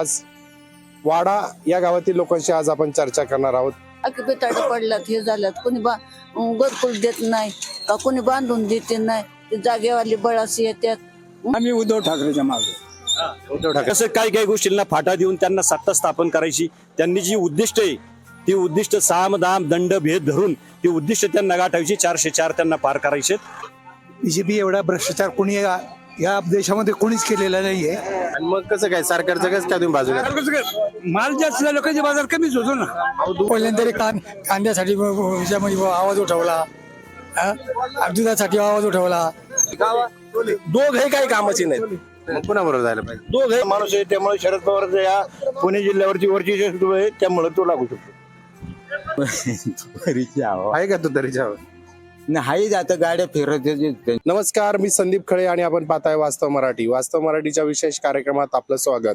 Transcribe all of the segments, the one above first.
आज वाडा या गावातील लोकांशी आज आपण चर्चा करणार आहोत. बेताड पडल्यात हे झाल्यात कोणी बा घरकुल देत नाही का? कोणी बांधून देते नाही. ते जागेवाली बळाशी येतात आम्ही उद्धव ठाकरेच्या मागे. उद्धव ठाकरे. कसं काही काही गोष्टींना फाटा देऊन त्यांना सत्ता स्थापन करायची त्यांनी जी उद्दिष्ट आहे ती उद्दिष्ट साम दाम दंड भेद धरून ती उद्दिष्ट त्यांना गाठायची चारशे चार त्यांना पार करायचे बीजेपी एवढा भ्रष्टाचार कोणी या देशामध्ये कोणीच केलेला नाहीये. आणि मग कसं काय? सरकारचं कसं काय तुम्ही बाजूला? माल जास्त झाला लोकांचे बाजार कमीच होतो ना. पहिल्यांदा तरी कां कांद्यासाठी आवाज उठवला. हा? दुधासाठी आवाज उठवला. दोघ हे काही कामाची नाहीत. मग कुणाबरोबर जायला पाहिजे? दोघ हे माणूस आहे त्यामुळे शरद पवार या पुणे जिल्ह्यावरची वरची आहे त्यामुळे तो लागू शकतो. आहे का तू तरी जावं? नाही आता गाड्या फिरत नमस्कार मी संदीप खळे आणि आपण पाहताय वास्तव मराठी. वास्तव मराठीच्या विशेष कार्यक्रमात आपलं स्वागत.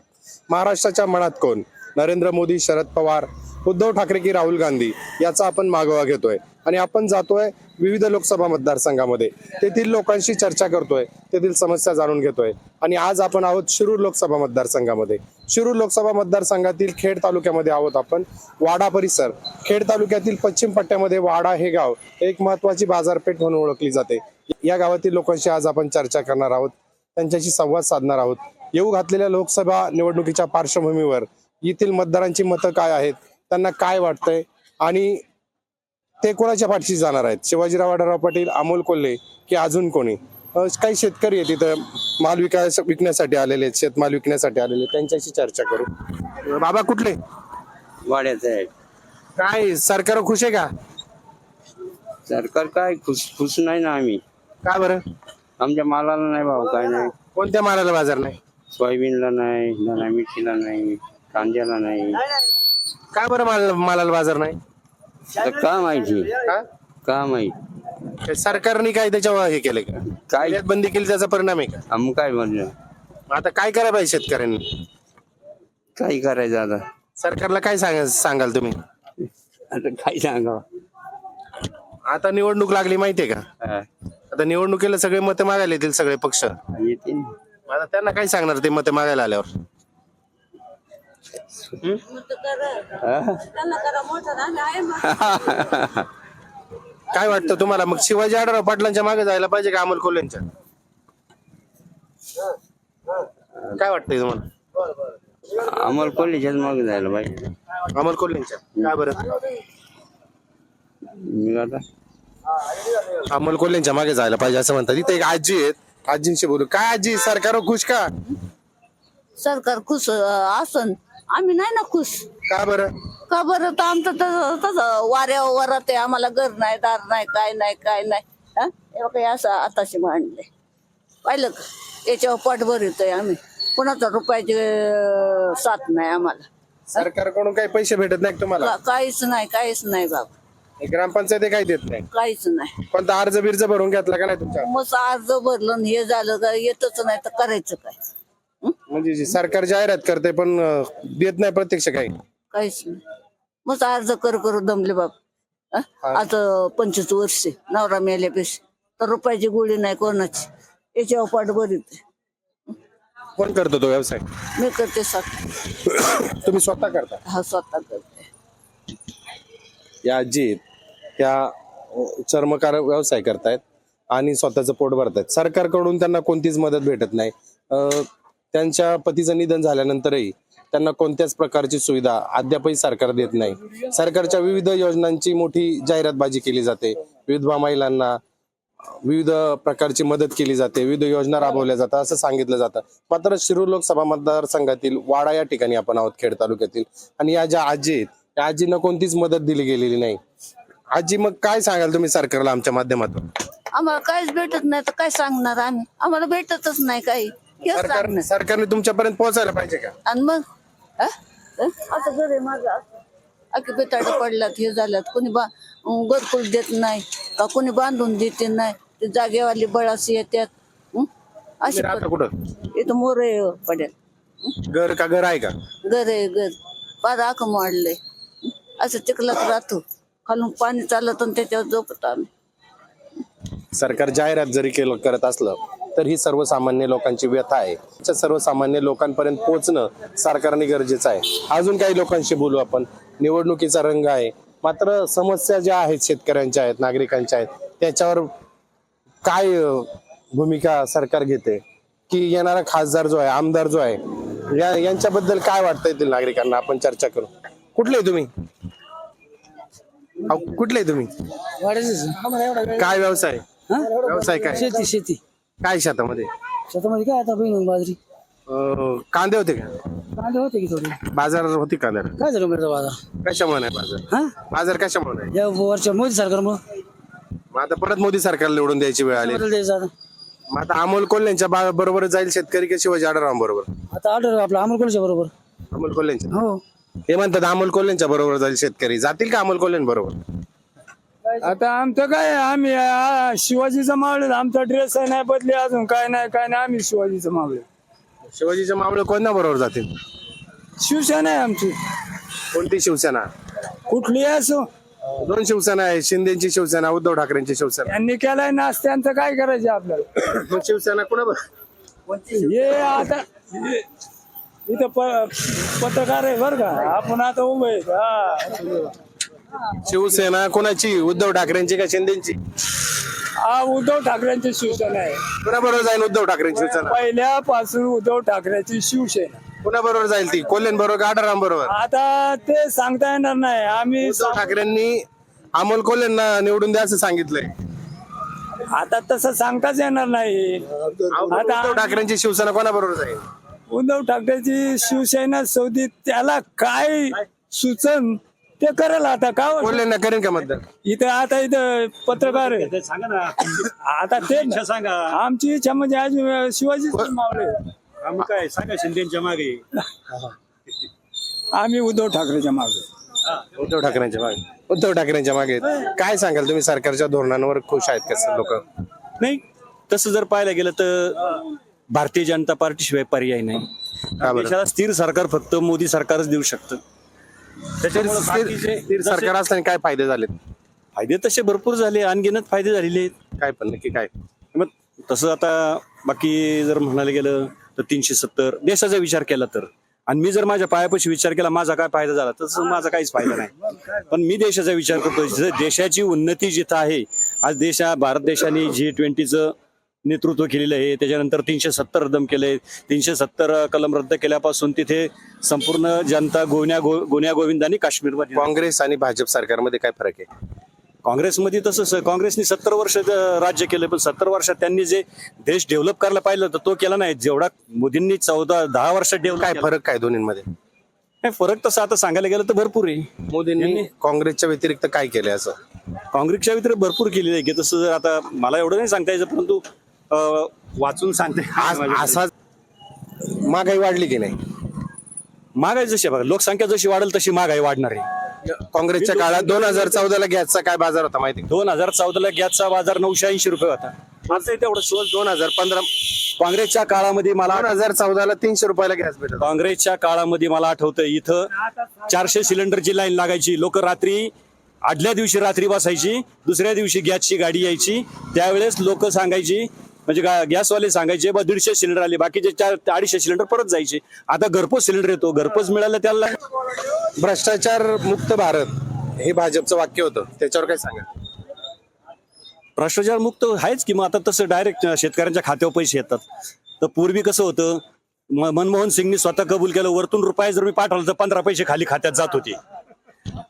महाराष्ट्राच्या मनात कोण? नरेंद्र मोदी शरद पवार उद्धव ठाकरे की राहुल गांधी? याचा आपण मागोवा घेतोय. आणि आपण जातोय विविध लोकसभा मतदारसंघामध्ये. तेथील लोकांशी चर्चा करतोय तेथील समस्या जाणून घेतोय. आणि आज आपण आहोत शिरूर लोकसभा मतदारसंघामध्ये. शिरूर लोकसभा मतदारसंघातील खेड तालुक्यामध्ये आहोत आपण. वाडा परिसर. खेड तालुक्यातील पश्चिम पट्ट्यामध्ये वाडा हे गाव एक महत्वाची बाजारपेठ म्हणून ओळखली जाते. या गावातील लोकांशी आज आपण चर्चा करणार आहोत. त्यांच्याशी संवाद साधणार आहोत. येऊ घातलेल्या लोकसभा निवडणुकीच्या पार्श्वभूमीवर येथील मतदारांची मतं काय आहेत? त्यांना काय वाटतंय? आणि ते कोणाच्या पाठीशी जाणार आहेत? शिवाजीराव आढळराव पाटील अमोल कोल्हे की अजून कोणी? काही शेतकरी आहेत तिथं माल विकास विकण्यासाठी आलेले आहेत शेतमाल विकण्यासाठी आलेले आहेत. त्यांच्याशी चर्चा करू. बाबा कुठले? वाड्याचं आहे काय सरकार खुश आहे का? सरकार काय खुश खुश नाही ना आम्ही. का बरं? आमच्या मालाला नाही भाव काय नाही. कोणत्या मालाला बाजार नाही? सोयाबीनला नाही मिरचीला नाही कांद्याला नाही. का बरं माल मालाला बाजार नाही? तर का माहिती? का? का माहिती? सरकारने काय त्याच्यावर हे केलं का? काय? निर्यात बंदी केली त्याचा परिणाम आहे का? आम काय म्हणलं आता काय करायला पाहिजे शेतकऱ्यांनी? काय करायचं आता? सरकारला काय सांगा सांगाल तुम्ही? आता काय सांगा आता निवडणूक लागली माहितीये का? आता निवडणुकीला सगळे मतं मागायला येतील सगळे पक्ष. येते आता त्यांना काय सांगणार ते मतं मागायला आल्यावर? काय वाटतं तुम्हाला? मग शिवाजी आढळराव पाटलांच्या मागे जायला पाहिजे का अमोल कोल्हेंच्या काय वाटतंय तुम्हाला? आम्हाला कॉलेजात मागे जायला पाहिजे. अमोल कोल्हेंच्या काय बरं? अमोल कोल्हेंच्या मागे जायला पाहिजे असं म्हणतात. इथे एक आजी आहेत. आजींशी बोलू. काय आजी सरकार खुश का? सरकार खुश असन. आम्ही नाही ना खुश. का बरं? का बरं? तर आमचं तसं तसं वाऱ्यावर वरात आहे. आम्हाला घर नाही दार नाही काय नाही काय नाही. हा? हे काही असं आताशी मांडले. पाहिलं का? याच्यावर पाठ भरतोय आम्ही. कोणाचा रुपयाची अं, साथ नाही आम्हाला. सरकारकडून काही पैसे भेटत नाही का तुम्हाला काहीच नाही काहीच नाही बाबा. हे ग्रामपंचायत काही देत नाही. काहीच नाही. कोणता अर्ज बिर्ज भरून घेतला का नाही तुमच्या मग अर्ज भरलं आणि हे झालं का येतच नाही तर करायचं काय? म्हणजे जी सरकार जाहिरात करते पण अं, देत नाही प्रत्यक्ष काही. काहीच नाही. मग अर्ज कर करू दमले बाप? आता पंचवीस वर्ष नवरा मेल्यापेक्षा. तर रुपयाची गोळी नाही कोणाची. याच्यावर पाठ भरीत कोण करतो तो व्यवसाय? मी करते स्वतः. तुम्ही स्वतः करता? हा स्वतः करते. या आजी आहेत, त्या अं, चर्मकार व्यवसाय करतायत आणि स्वतःचं पोट भरतायत. सरकारकडून त्यांना कोणतीच मदत भेटत नाही. अं, त्यांच्या पतीचं निधन झाल्यानंतरही त्यांना कोणत्याच प्रकारची सुविधा अद्यापही सरकार देत नाही. सरकारच्या विविध योजनांची मोठी जाहिरातबाजी केली जाते. विधवा महिलांना विविध प्रकारची मदत केली जाते. विविध योजना राबवल्या जातात असं सांगितलं जातं. मात्र शिरूर लोकसभा मतदारसंघातील वाडा या ठिकाणी आपण आहोत खेड तालुक्यातील. आणि या ज्या आजी आहेत त्या आजींना कोणतीच मदत दिली गेलेली नाही. आजी मग काय सांगाल तुम्ही सरकारला आमच्या माध्यमातून? आम्हाला काहीच भेटत नाही तर काय सांगणार आम्ही? आम्हाला भेटतच नाही काही. हेच सरकार सांगणार सरकारने तुमच्यापर्यंत पोहोचायला पाहिजे का? आणि मग? हं? हं? असं घर आहे माझं. असं. अख्खे बेताड पडल्यात हे झाल्यात. कोणी बा घरकुल देत नाही का? कोणी बांधून देते नाही. ते जागेवाली बळाशी येतात हं? अशी तुम्ही राहता कुठं? इथं मोर पडेल. घर का घर आहे का? घर आहे घर. पार आख माडलंय. हं? असं चिखलात राहतो. खालून पाणी चालत आणि त्याच्यावर झोपतो आम्ही. सरकार जाहिरात जरी केलं करत असलं तर ही सर्वसामान्य लोकांची व्यथा आहे. त्या सर्वसामान्य लोकांपर्यंत पोहोचणं सरकारने गरजेचं आहे. अजून काही लोकांशी बोलू आपण. निवडणुकीचा रंग आहे. मात्र समस्या ज्या आहेत शेतकऱ्यांच्या आहेत नागरिकांच्या आहेत त्याच्यावर काय भूमिका सरकार घेते? की येणारा खासदार जो आहे आमदार जो आहे या यांच्याबद्दल काय वाटतं येतील नागरिकांना? आपण चर्चा करू. कुठले तुम्ही? कुठले तुम्ही? काय व्यवसाय? व्यवसाय काय? शेती शेती. काय शेतामध्ये? शेतामध्ये काय आता बहीण बाजरी. अ, कांदे होते का? कांदे होते की थोडे. बाजार होती कांदे. काय झालं मिळतं बाजार? कशामुळे नाही बाजार? हा? बाजार कशामुळे नाही? या वरच्या मोदी सरकारमुळं मग. आता परत मोदी सरकारला निवडून द्यायची वेळ आली. बदल द्यायचं आता. मग आता अमोल कोल्ह्यांच्या बा- बरोबर जाईल शेतकरी की शिवाजी आढळराव बरोबर? आता ऑर्डर आपला अमोल कॉलेजच्या बरोबर. अमोल कोल्ह्यांच्या हो. हे म्हणतात अमोल कोल्ह्यांच्या बरोबर जाईल शेतकरी. जातील का अमोल कोल्ह्यां बरोबर आता आमचं काय आम्ही आ, शिवाजीचं मावळे आमचा ड्रेस नाही बदले अजून. काय नाही काय नाही. आम्ही शिवाजीचं मावळे शिवाजीच्या मावळे कोणत्या बरोबर जातील? शिवसेना आहे आमची. कोणती शिवसेना? कुठली असो? दोन शिवसेना आहे. शिंदेची शिवसेना उद्धव ठाकरेंची शिवसेना. यांनी केलाय नाच त्यांचं काय करायचं आपल्याला? मग शिवसेना कोणाबर हे आता इथं प- पत्रकार आहे बरं का. आपण आता उभे आहेत. हा. शिवसेना कोणाची? उद्धव ठाकरेंची का शिंदेची? हा उद्धव ठाकरेंची शिवसेना आहे. कोणाबरोबर जाईल उद्धव ठाकरेंची शिवसेना? पहिल्यापासून उद्धव ठाकरेची शिवसेना. कोणाबरोबर जाईल ती? कोल्हेन बरोबर का आढळराव बरोबर आता ते सांगता येणार नाही. आम्ही उद्धव ठाकरेंनी अमोल कोल्हेंना निवडून द्या असं सांगितलंय. आता तसं सांगताच येणार नाही. उद्धव आता ठाकरेंची शिवसेना कोणाबरोबर जाईल? उद्धव ठाकरेची शिवसेना सौदी त्याला काय सुचन? ते करेल आता का हो? कोल्हेंना करेन का मतदान? इथं आता इथं पत्रकार आहे. ते सांगा ना आता ते इच्छा सांगा. आमची इच्छा म्हणजे आज शिवाजी मावळे. आम्ही काय सांगा शिंदेच्या मागे. आम्ही उद्धव ठाकरेच्या मागे. उद्धव ठाकरेंच्या मागे. उद्धव ठाकरेंच्या मागे. काय सांगाल तुम्ही? सरकारच्या धोरणांवर खुश आहेत कसं लोक? नाही. तसं जर पाहायला गेलं तर भारतीय जनता पार्टीशिवाय पर्याय नाही. का बरं? देशाला स्थिर सरकार फक्त मोदी सरकारच देऊ शकतं. त्याच्यामुळे बाकीचे स्थिर जसे सरकार असताना काय फायदे झाले फायदे तसे भरपूर झाले अनगिनत फायदे झालेले आहेत. काय पण नक्की काय? मग तसं आता बाकी जर म्हणायला गेलं तर तीनशे सत्तर. देशाचा विचार केला तर. आणि मी जर माझ्या पायापाशी विचार केला माझा काय फायदा झाला? तसं माझा काहीच फायदा नाही. पण मी देशाचा विचार करतो जर देशाची उन्नती जिथं आहे आज देशा भारत देशाने जी ट्वेंटीचं नेतृत्व केलेलं आहे. त्याच्यानंतर तीनशे सत्तर रद्द केले. तीनशे सत्तर कलम रद्द केल्यापासून तिथे संपूर्ण जनता गोन्या गो गोन्या गोविंदांनी काश्मीरमध्ये काँग्रेस आणि भाजप सरकारमध्ये काय फरक आहे? काँग्रेसमध्ये तसंच. काँग्रेसनी सत्तर वर्ष राज्य केलं पण सत्तर वर्षात त्यांनी जे देश डेव्हलप करायला पाहिलं होतं तो केला नाही. जेवढा मोदींनी चौदा दहा वर्षात डेव्हलप काय फरक काय दोन्हीमध्ये? नाही फरक तसं आता सांगायला गेलं तर भरपूर आहे. मोदींनी काँग्रेसच्या व्यतिरिक्त काय केलंय असं? काँग्रेसच्या व्यतिरिक्त भरपूर केलेलं आहे. की तसं जर आता मला एवढं नाही सांगता यायचं परंतु वाचून सांगते. आज असा महागाई वाढली की नाही? महागाई जशी बघा लोकसंख्या जशी वाढेल तशी महागाई वाढणार आहे. काँग्रेसच्या काळात दोन हजार चौदाला गॅसचा काय बाजार होता माहिती आहे दोन हजार चौदाला गॅसचा बाजार नऊशे ऐंशी रुपये होता. आता तेवढं का? दोन हजार पंधरा काँग्रेसच्या काळामध्ये मला दोन हजार चौदाला तीनशे रुपयाला गॅस भेटत. काँग्रेसच्या काळामध्ये मला आठवतं इथं चारशे सिलेंडरची लाईन लागायची लोक रात्री आदल्या दिवशी रात्री बसायची दुसऱ्या दिवशी गॅसची गाडी यायची त्यावेळेस लोक सांगायची म्हणजे गॅसवाले सांगायचे बा दीडशे सिलेंडर आले बाकीचे चार अडीचशे सिलेंडर परत जायचे. आता घरपोच सिलेंडर येतो घरपोच मिळालं त्याला. भ्रष्टाचार मुक्त भारत हे भाजपचं वाक्य होतं. त्याच्यावर काय सांगा भ्रष्टाचार मुक्त आहेच की मग आता तसं डायरेक्ट शेतकऱ्यांच्या खात्यावर पैसे येतात. तर पूर्वी कसं होतं मनमोहन सिंगनी स्वतः कबूल केलं वरतून रुपये जर मी पाठवलं तर पंधरा पैसे खाली खात्यात जात होते.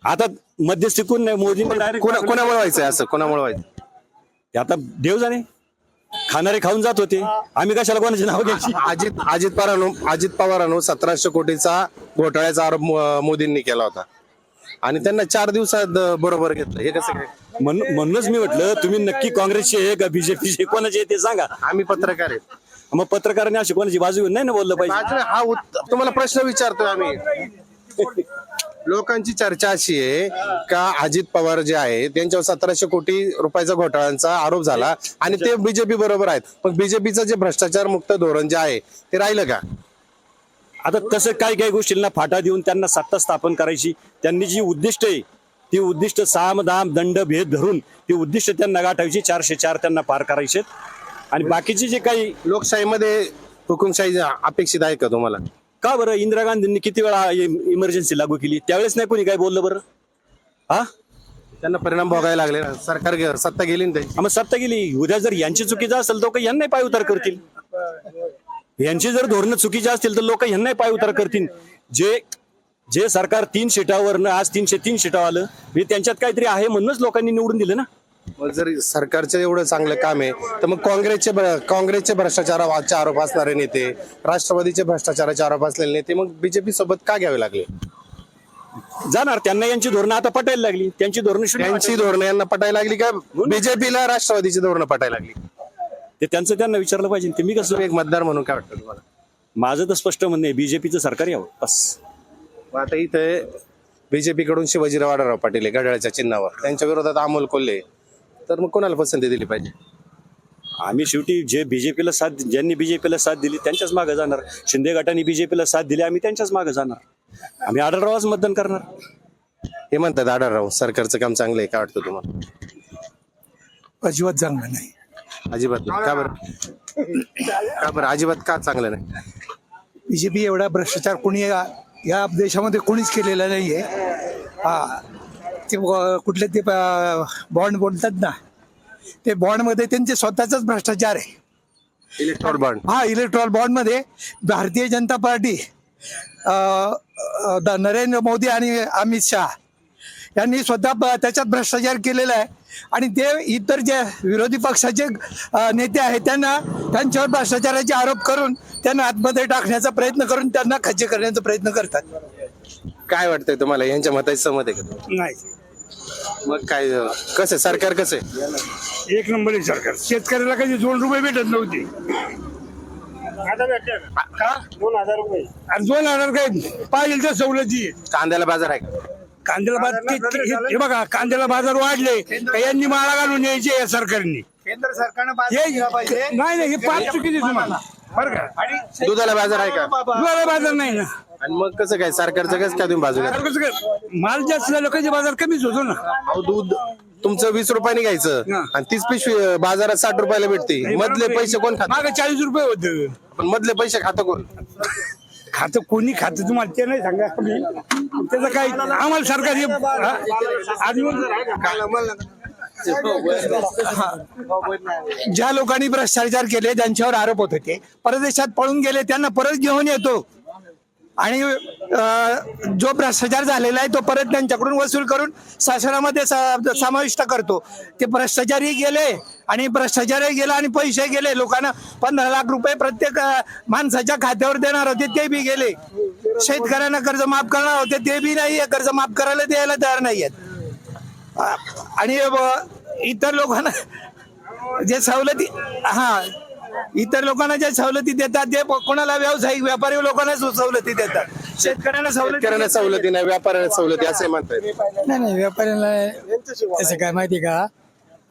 आता मध्यस्थी कोण नाही डायरेक्ट कोणामुळे व्हायचंय असं? कोणामुळे व्हायचं आता देव जाणे. खाणारे खाऊन जात होते. आम्ही कशाला कोणाची नाव घ्यायची? अजित अजित पवारांनो अजित पवारांनो सतराशे कोटीचा घोटाळ्याचा आरोप मो- मोदींनी केला होता. आणि त्यांना चार दिवसात अं, बरोबर घेतलं. हे कसं काय? म्हण- म्हणूनच मी म्हटलं तुम्ही नक्की काँग्रेसचे आहे का बीजेपीचे कोणाचे आहे ते सांगा. आम्ही पत्रकार आहेत. मग पत्रकारांनी अशी कोणाची बाजू घेऊन नाही ना बोललं पाहिजे? बाजूला हा उत- तुम्हाला प्रश्न विचारतोय आम्ही. लोकांची चर्चा अशी आहे का अजित पवार जे आहे त्यांच्यावर सतराशे कोटी रुपयाचा घोटाळ्यांचा आरोप झाला आणि ते बीजेपी बरोबर आहेत. पण बीजेपीचं जे भ्रष्टाचार मुक्त धोरण जे आहे ते राहिलं का? आता तसं काही काही गोष्टींना फाटा देऊन त्यांना सत्ता स्थापन करायची त्यांनी जी उद्दिष्ट आहे ती उद्दिष्ट साम दाम दंड भेद धरून ती उद्दिष्ट त्यांना गाठायची चारशे चार त्यांना पार करायचे आणि बाकीचे जे काही लोकशाहीमध्ये हुकुमशाही अपेक्षित आहे का तुम्हाला? का बरं इंदिरा गांधींनी किती वेळा इमर्जन्सी लागू केली? त्यावेळेस नाही कोणी काय बोललं बरं? हा? त्यांना परिणाम भोगायला लागले ना. सरकार गे- सत्ता गेली ना त्यांची. मग सत्ता गेली. उद्या जर यांची चुकीचं असेल तर यांनाही पाय उतार करतील. यांची जर धोरणं चुकीची असतील तर लोक यांनाही पाय उतार करतील. जे जे सरकार तीन सीटावर आज तीनशे तीन सीटावर आलं म्हणजे त्यांच्यात काहीतरी आहे म्हणूनच लोकांनी निवडून दिलं ना? मग जर सरकारचं एवढं चांगलं काम आहे तर मग काँग्रेसचे काँग्रेसचे भ्रष्टाचाराचे आरोप असणारे नेते राष्ट्रवादीचे भ्रष्टाचाराचे आरोप असलेले नेते मग बीजेपी सोबत का घ्यावे लागले? जाणार त्यांना यांची धोरणं आता पटायला लागली. त्यांची धोरणं त्यांची धोरणं यांना पटायला लागली का? बीजेपीला राष्ट्रवादीची धोरणं पटायला लागली. ते त्यांचं त्यांना विचारलं पाहिजे. ते मी कसं एक मतदार म्हणून काय वाटतं तुम्हाला? माझं तर स्पष्ट म्हणणं आहे बीजेपीचं सरकार यावं. बस. आता इथे बीजेपी कडून शिवाजीराव आढळराव पाटील आहे घड्याळच्या चिन्हावर. त्यांच्या विरोधात अमोल कोल्हे तर मग कोणाला पसंती दिली पाहिजे? आम्ही शेवटी जे बीजेपीला साथ ज्यांनी बीजेपीला साथ दिली त्यांच्याच मागे जाणार. शिंदे गटाने बीजेपीला साथ दिली आम्ही त्यांच्याच मागे जाणार. आम्ही आढळरावच मतदान करणार. हे म्हणतात आढळराव सरकारचं काम चांगलं आहे काय वाटतं तुम्हाला? अजिबात चांगलं नाही. अजिबात नाही. का बरं? का बरं? अजिबात का चांगलं नाही? बीजेपी एवढा भ्रष्टाचार कोणी या- या देशामध्ये कोणीच केलेला नाहीये. हा ते कुठले ते बॉन्ड बोलतात ना ते बॉन्डमध्ये त्यांचे स्वतःचाच भ्रष्टाचार आहे. इलेक्ट्रॉल बॉन्ड हा इलेक्ट्रॉल बॉन्डमध्ये भारतीय जनता पार्टी नरेंद्र मोदी आणि अमित शहा यांनी स्वतः त्याच्यात भ्रष्टाचार केलेला आहे. आणि ते इतर जे विरोधी पक्षाचे नेते आहेत त्यांना त्यांच्यावर भ्रष्टाचाराचे आरोप करून त्यांना आतमध्ये टाकण्याचा प्रयत्न करून त्यांना खच्चे करण्याचा प्रयत्न करतात. काय वाटतंय तुम्हाला? यांच्या मताची सहमत आहे का नाही. मग काय कसं आहे? सरकार कसं आहे? एक नंबर आहे सरकार. शेतकऱ्याला कधी दोन रुपये भेटत नव्हते. का? दोन हजार रुपये. आणि दोन हजार काय? पाहिजे तर सवलती आहे. कांद्याला बाजार आहे का? कांद्याला बाजार हे- हे बघा कांद्याला बाजार वाढले का यांनी माळा घालून यायचे या सरकारने. केंद्र सरकारनं हे नाही नाही हे पाच चुकीचे तुम्हाला. बरं का? दुधाला बाजार आहे का? दुधाला बाजार नाही ना. आणि मग कसं काय? सरकारचं कसं काय तुम्ही बाजूला? माल जास्त झाला लोकांचे बाजार कमीच होतो ना. अहो दूध तुमचं वीस रुपयाने घ्यायचं. आणि तीस पिशवी अं, बाजारात साठ रुपयाला भेटते. मधले पैसे कोण खात? मागे चाळीस रुपये होत. पण मधले पैसे खातं कोण? खातं कोणी खातं तुम्हाला ते नाही सांगा त्याचं काय आम्हाला सरकार हे- हा? आधी ज्या लोकांनी भ्रष्टाचार केले त्यांच्यावर आरोप होत होते परदेशात पळून गेले त्यांना परत घेऊन येतो. आणि जो भ्रष्टाचार झालेला आहे तो परत त्यांच्याकडून वसूल करून शासनामध्ये सा- समाविष्ट करतो. ते भ्रष्टाचारही गेले आणि भ्रष्टाचारही गेला आणि पैसे गेले. लोकांना पंधरा लाख रुपये प्रत्येक माणसाच्या खात्यावर देणार होते ते बी गेले. शेतकऱ्यांना कर्ज माफ करणार होते ते बी नाही आहे. कर्ज माफ करायला द्यायला तयार नाही आहेत. आणि इतर लोकांना जे सवलती हा इतर लोकांना ज्या सवलती देतात ते कोणाला व्यावसायिक व्यापारी लोकांना सवलती देतात. शेतकऱ्यांना सवलती शेतकऱ्यांना सवलती नाही व्यापाऱ्यांना सवलती असे म्हणतात नाही नाही व्यापाऱ्यांना तसं काय माहिती का?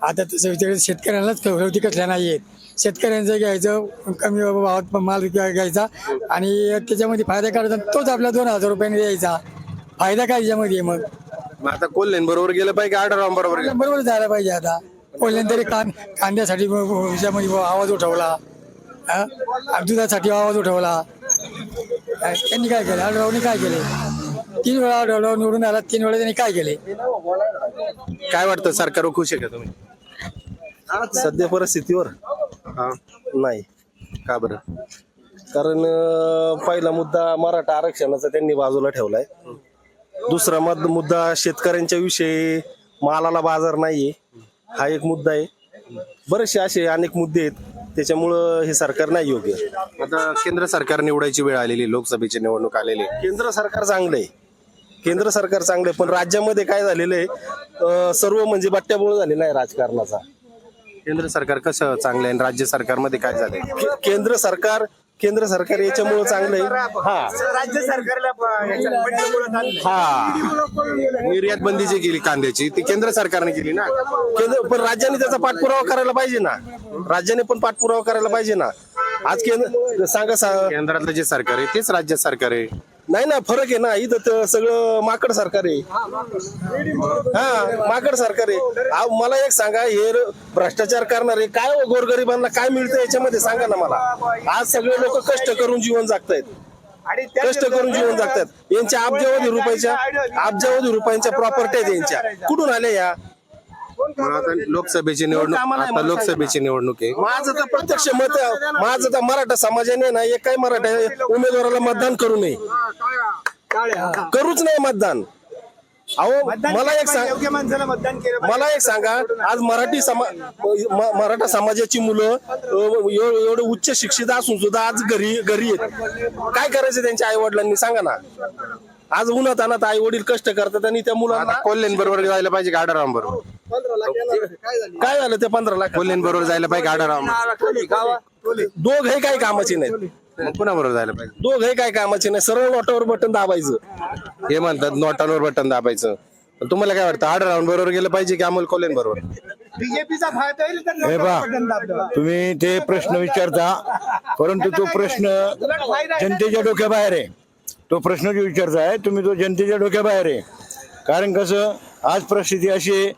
आता तसं विचार शेतकऱ्यांनाच सवलती कसल्या नाही आहेत. शेतकऱ्यांचं घ्यायचं कमी भावात माल घ्या- घ्यायचा आणि त्याच्यामध्ये फायदा काढायचा तोच आपल्या दोन हजार रुपयाने द्यायचा. फायदा काय त्याच्यामध्ये मग? आता कोल्हेन बरोबर गेलं पाहिजे आढळराव बरोबर गेलं? बरोबर जायला पाहिजे आता. पहिल्यांदा तरी कां कांद्यासाठी ह्याच्यामध्ये आवाज उठवला. हा? दुधासाठी आवाज उठवला. त्यांनी काय केलं? आढळरावनी काय केले? तीन वेळा आढळराव निवडून आला तीन वेळा त्यांनी काय केले? काय वाटतं? सरकारवर खुश आहे का तुम्ही? सध्या परिस्थितीवर? हा. नाही. का बरं? कारण पहिला मुद्दा मराठा आरक्षणाचा त्यांनी बाजूला ठेवलाय. दुसरा मद मुद्दा शेतकऱ्यांच्या विषयी मालाला बाजार नाहीये. हा एक मुद्दा आहे. बरेचसे असे अनेक मुद्दे आहेत. त्याच्यामुळं हे सरकार नाही योग्य. आता केंद्र सरकार निवडायची वेळ आलेली लोकसभेची निवडणूक आलेली. केंद्र सरकार चांगलं आहे. केंद्र सरकार चांगलं आहे पण राज्यामध्ये काय झालेलं आहे अं, सर्व म्हणजे बट्ट्याबोळ झालेला आहे राजकारणाचा. केंद्र सरकार कसं चांगलं आहे आणि राज्य सरकारमध्ये काय झालंय? के- केंद्र सरकार केंद्र सरकार याच्यामुळं चांगलं आहे हा. हा. निर्यात बंदी जी केली कांद्याची ती केंद्र सरकारने केली ना. केंद्र पण राज्याने त्याचा पाठपुरावा करायला पाहिजे ना. राज्याने पण पाठपुरावा करायला पाहिजे ना. आज केंद्र सांगा सा केंद्रातलं जे सरकार आहे तेच राज्य सरकार आहे. नाही ना फरक आहे ना. इथं तर सगळं माकड सरकार आहे. हा माकड सरकार आहे. अहो, मला एक सांगा हे र- भ्रष्टाचार करणारे काय हो गोरगरिबांना काय मिळतं याच्यामध्ये सांगा ना मला. आज सगळे लोक कष्ट करून जीवन जगतायत. कष्ट करून जीवन जगतात यांच्या अब्जावधी रुपयाच्या अब्जावधी रुपयांच्या प्रॉपर्टी आहेत यांच्या. कुठून आल्या या? मग आता लोकसभेची निवडणूक आता लोकसभेची निवडणूक आहे. माझं तर प्रत्यक्ष मत. माझं तर मराठा समाजाने ना एक काही मराठा उमेदवाराला मतदान करू नये. करूच नाही मतदान. अहो मला एक सांग मला एक सांगा आज मराठी समा म- मराठा समाजाची मुलं एवढे उच्च शिक्षित असून सुद्धा आज घरी घरी आहेत काय करायचं त्यांच्या आई वडिलांनी सांगा ना. आज उन्हात आणत आई वडील कष्ट करतात आणि त्या मुलांना कोल्हेन बरोबर जायला पाहिजे काय झालं? ते पंधरा लाख? कोल्हेन बरोबर जायला पाहिजे का आढाराम दोघ हे काय कामाचे नाहीत. मग कुणा बरोबर जायला पाहिजे? दोघ हे काय कामाचे नाही सरळ नोटावर बटन दाबायचं. हे म्हणतात नोटांवर बटन दाबायचं. पण तुम्हाला काय वाटतं आढाराम बरोबर गेलं पाहिजे की अमोल कोल्हेन बरोबर? हे पहा तुम्ही ते प्रश्न विचारता परंतु तो प्रश्न जनतेच्या डोक्याबाहेर आहे. तो प्रश्न जो विचारताय तुम्ही तो जनतेच्या डोक्याबाहेर आहे. कारण कसं आज परिस्थिती अशी आहे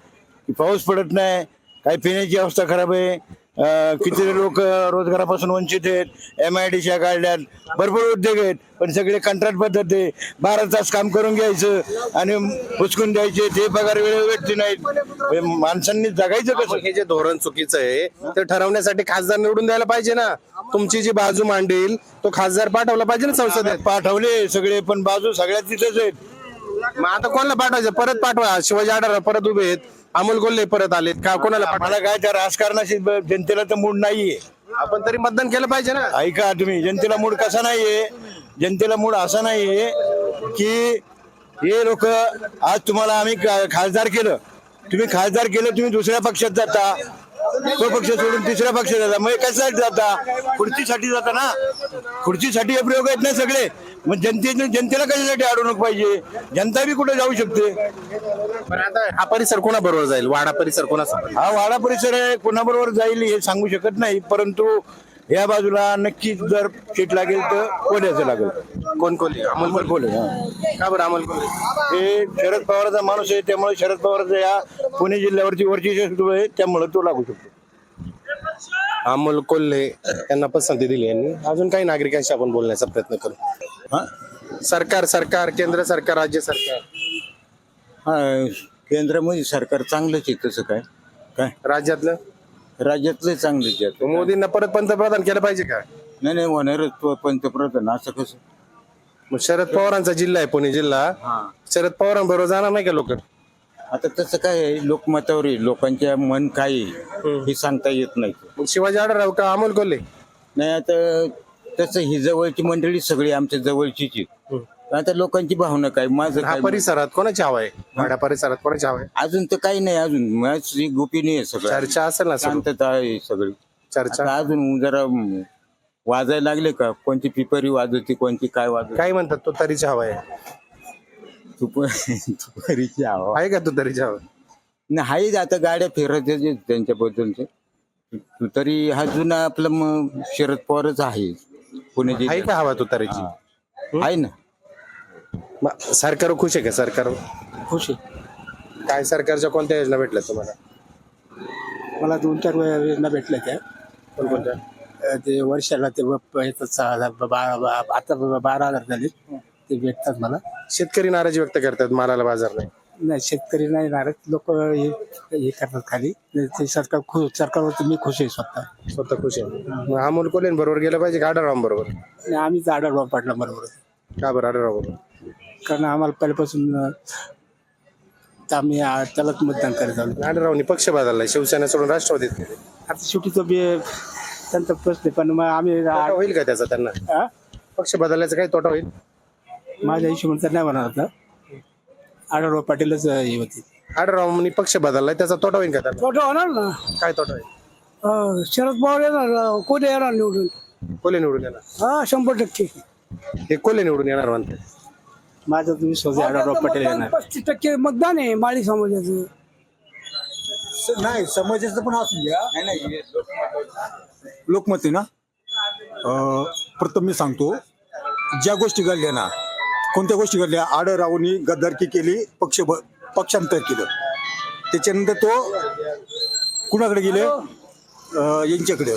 की पाऊस पडत नाही काही पिण्याची अवस्था खराब आहे. अं, किती लोक रोजगारापासून वंचित आहेत एम आय डी काढल्यात भरपूर उद्योग आहेत पण सगळे कंत्राट पद्धत आहे. बारा तास काम करून घ्यायचं आणि हुसकून द्यायचे ते पगार वेळेवर भेटते नाहीत. म्हणजे माणसांनी जगायचं कसं? हे जे धोरण चुकीचं आहे ते ठरवण्यासाठी खासदार निवडून द्यायला पाहिजे ना. तुमची जी बाजू मांडील तो खासदार पाठवला पाहिजे ना संसदेत? पाठवले सगळे पण बाजू सगळ्यात तिथेच आहेत. मग आता कोणाला पाठवायचं? परत पाठवा. शिवाजी आढाराम परत उभे आहेत. अमोल कोल्हे परत आलेत. का कोणाला मला काय त्या राजकारणाशी ब- जनतेला तर मूड नाहीये. आपण तरी मतदान केलं पाहिजे ना. ऐका तुम्ही जनतेला मूड कसा नाहीये? जनतेला मूड असा नाहीये की हे लोक आज तुम्हाला आम्ही खा- खासदार केलं. तुम्ही खासदार केलं तुम्ही दुसऱ्या पक्षात जाता. तो पक्ष सोडून तिसऱ्या पक्षात जाता मग कशासाठी जाता? खुर्चीसाठी जाता ना? खुर्चीसाठी हे प्रयोग आहेत ना सगळे. मग जनते जनतेला कशासाठी अडवणूक पाहिजे? जनता बी कुठे जाऊ शकते? पण आता हा परिसर कोणा बरोबर जाईल? वाडा परिसर कोणासोबत? हा वाडा परिसर आहे. कोणाबरोबर जाईल हे सांगू शकत नाही. परंतु या बाजूला नक्कीच जर सीट लागेल तर कोल्याचं लागेल. कोण कोल्हे? अमोल कोल्हे बोले हा का बरं अमोल कोल्हे? हे शरद पवाराचा माणूस आहे त्यामुळे शरद पवारचा या पुणे जिल्ह्यावरची वर्चस्व आहे त्यामुळे तो लागू शकतो. अमोल कोल्हे यांना पसंती दिली यांनी. अजून काही नागरिकांशी आपण बोलण्याचा प्रयत्न करू. हा? सरकार सरकार केंद्र सरकार राज्य सरकार? हा केंद्रामध्ये सरकार चांगलंच आहे तसं काय? काय? राज्यातलं? राज्यातलं आता. मोदींना परत पंतप्रधान केलं पाहिजे का? नाही नाही होणारच तो पंतप्रधान असं कसं? मग शरद पवारांचा जिल्हा आहे पुणे जिल्हा. शरद पवारांबरोबर जाणार नाही का लोक? आता तसं काय आहे लोकमतावर आहे. लोकांच्या मन काय आहे हे सांगता येत नाही. मग शिवाजी आढळराव का अमोल कोल्हे? नाही आता तसं ही जवळची मंडळी सगळी आमच्या जवळचीच आहे आता लोकांची भावना काय? माझं हा काय परिसरात कोणाची हवा आहे? वाड्या परिसरात कोणाची हवा आहे? अजून तर काही नाही अजून. माझी गोपनीय आहे सगळं. चर्चा असेल ना सुरू. शांतता आहे सगळी. चर्चा? आता अजून जरा म, वाजायला लागले का? कोणती पिपरी वाजवते कोणती काय वाजवते? काय म्हणतात तो तरीची हवा आहे? तुप तुपारीची आवाज आहे का तू तरीची हवा? नाही आहे आता गाड्या फिरत त्यांच्याबद्दलचे तू तरी हा जुना आपलं मग शरद पवारच आहे. पुणे आहे जिल्ह्यात. का हवा तू तरीची आहे ना. मग सरकार खुश आहे का? सरकार खुश आहे. काय सरकारच्या कोणत्या योजना भेटल्या तुम्हाला? मला दोन चार योजना भेटल्या त्या. कोणकोणत्या? अ, ते वर्षाला ते ब- याचं सहा हजार ब- बारा बा- आता ब- बारा हजार झाले. ते भेटतात मला. शेतकरी नाराजी व्यक्त करतात मालाला बाजार नाही. नाही शेतकरी नाही नाराज. लोक हे हे करतात खाली. ते सरकार खुश सरकारवर मी खुश आहे स्वतः. स्वतः खुश आहे. मग अमोल कोल्हे बरोबर गेलं पाहिजे का आढळराव बरोबर? आणि आम्हीच आढळवा पाडला बरोबर का बरं आढळराव बरोबर? कारण आम्हाला पहिल्यापासून आम्ही त्यालाच मतदान करत आलो. आढळरावनी पक्ष बदललाय शिवसेना सोडून राष्ट्रवादीत गेले. आता शेवटी तो बी त्यांचा प्रश्न आहे, पण मग आम्ही तोटा होईल का त्याचा त्यांना? पक्ष बदलण्याचा काही तोटा होईल? माझ्या हिशोबाने तर नाही म्हणणार आता. आढळराव पाटीलच हे होते. आढळरावनी पक्ष बदललाय त्याचा तोटा होईल का त्यांना? तोटा होणार ना? काय तोटा होईल? अं, शरद पवार येणार कोणी येणार निवडून. कोल्हे निवडून येणार. हा शंभर टक्के. हे कोल्हे निवडून येणार म्हणते. माझा विश्वास आहे आढळराव पटेल येणार पस्तीस टक्के मतदान आहे माळी समाजाचं. नाही समाजाचं पण असू द्या. लोकमत. आहे ना? अं, प्रथम मी सांगतो ज्या गोष्टी घडल्या ना कोणत्या गोष्टी घडल्या? आडरावनी गद्दारकी केली पक्ष पक्षांतर केलं. त्याच्यानंतर तो कुणाकडे गेले? अं, यांच्याकडे.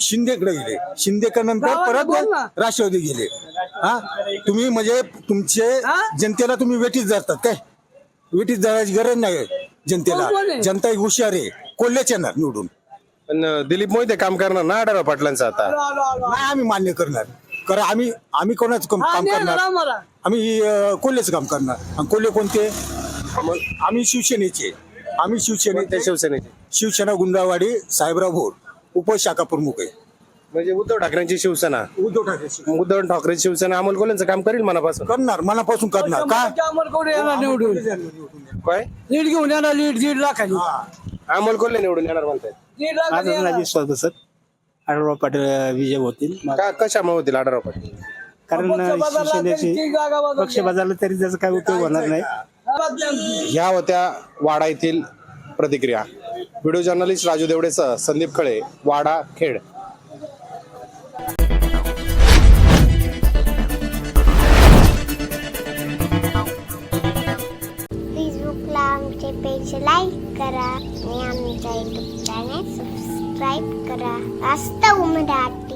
शिंदेकडे गेले. शिंदेकडे नंतर परत राष्ट्रवादी गेले. हा? तुम्ही म्हणजे तुमचे जनतेला तुम्ही वेटीच धरतात काय? वेटीच धरायची गरज नाही जनतेला. जनता ही हुशार आहे. कोल्हेच येणार निवडून. पण दिलीप मोहिते काम करणार ना आढावा पाटलांचं आता? नाही आम्ही मान्य करणार. कारण आम्ही आम्ही कोणाचं काम काम करणार? आम्ही कोल्हेचं काम करणार. आणि कोल्हे कोणते? मग आम्ही शिवसेनेचे. आम्ही शिवसेने कोणत्या शिवसेनेचे? शिवसेना गुंडावाडी साहेबराव भोर उपशाखा प्रमुख आहे. म्हणजे उद्धव ठाकरेंची शिवसेना. उद्धव ठाकरे उद्धव ठाकरे शिवसेना अमोल कोल्हेंचं काम करील मनापासून? करणार मनापासून करणार. का अमोल कोण येणार निवडून काय? लीड घेऊन येणार लीड दीड लाखाची. अमोल कोल्हे निवडून येणार म्हणतायत दीड येणार. विश्वास बसत आढळराव पाटील विजय होतील. का कशामुळे होतील आढावा पाटील? कारण पक्ष बदलला तरी जागा. पक्ष बदलला तरी त्याचा काय उपयोग होणार नाही. ह्या होत्या वाडा येथील प्रतिक्रिया. व्हिडिओ जर्नलिस्ट राजू देवडेसह संदीप खळे वाडा खेड. लाईक करा आणि आमच्या युट्यूब चॅनेल सबस्क्राईब करा. वास्तव उमराठी.